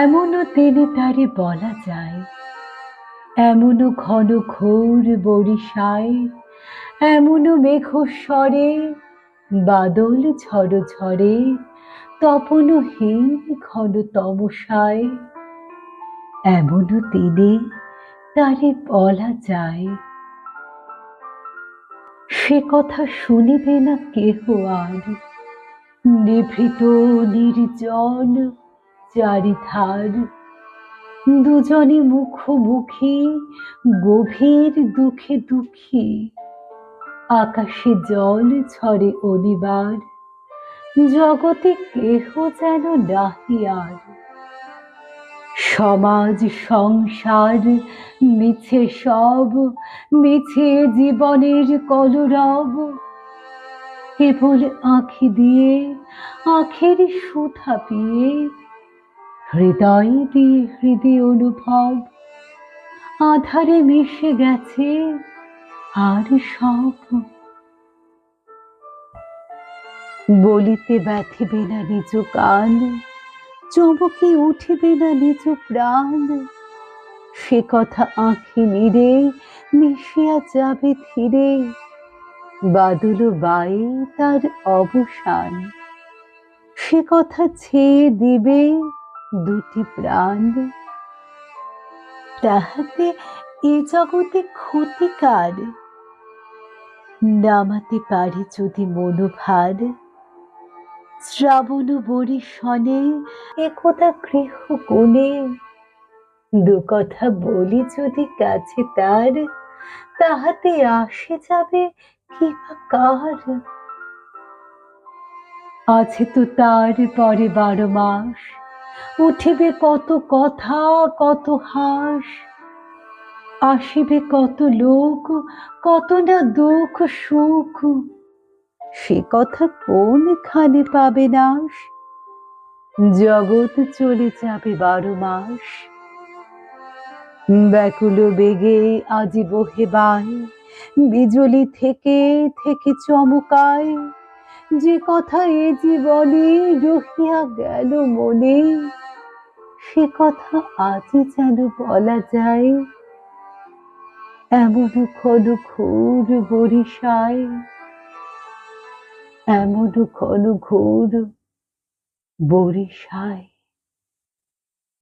এমনও তেনে তারে বলা যায়। এমনও ঘন ঘোর বরিশায় এমনও মেঘস্বরে, বাদল ঝড় ঝরে তপনহীন ঘন তমসায়। এমনও দিনে তারে বলা যায়। সে কথা শুনিবে না কেহ আর, নিভৃত নির্জন চারিধার। দুজনে মুখোমুখি, গভীর দুঃখে দুঃখী। আকাশে জল ছড়ে অনিবার জগতে কেহ যেন নাহি আর। সমাজ, সংসার, মিছে সব, মিছে জীবনের কলরব। কেবল আঁখি দিয়ে, আখের সুধা পিয়ে হৃদয় দিয়ে হৃদয় অনুভব। আধারে মিশে গেছে আর সব। বলিতে ব্যথিবে না নিজ কান, চমকে উঠিবে না নিজ প্রাণ। সে কথা আঁখি নিরে মিশিয়া যাবে ধীরে, বাদল বায়ে তার অবসান। সে কথা ছেয়ে দিবে দুটি প্রাণ। তাহাতে এ জগতে ক্ষতিকার নামাতে পারে যদি মনোভার। শ্রাবণ বরিশনে একদা গৃহ কোণে দু কথা বলি যদি কাছে তার, তাহাতে আসে যাবে কি বা কার? আছে তো তার পরে বারো মাস। উঠিবে কত কথা, কত হাস, আসিবে কত লোক, কত না দুঃখ, সুখ। সে কথা কোনখানে পাবে নাশ? জগৎ চলে যাবে বারো মাস। ব্যাকুল বেগে আজি বহে বাই বিজলি থেকে থেকে চমকায়। যে কথা এ জীবনে রহিয়া গেল মনে। সে কথা আজই যেন বলা যায়। এমন ক্ষণ ঘোর বরিশায় এমন ক্ষণ ঘোর বরিশায়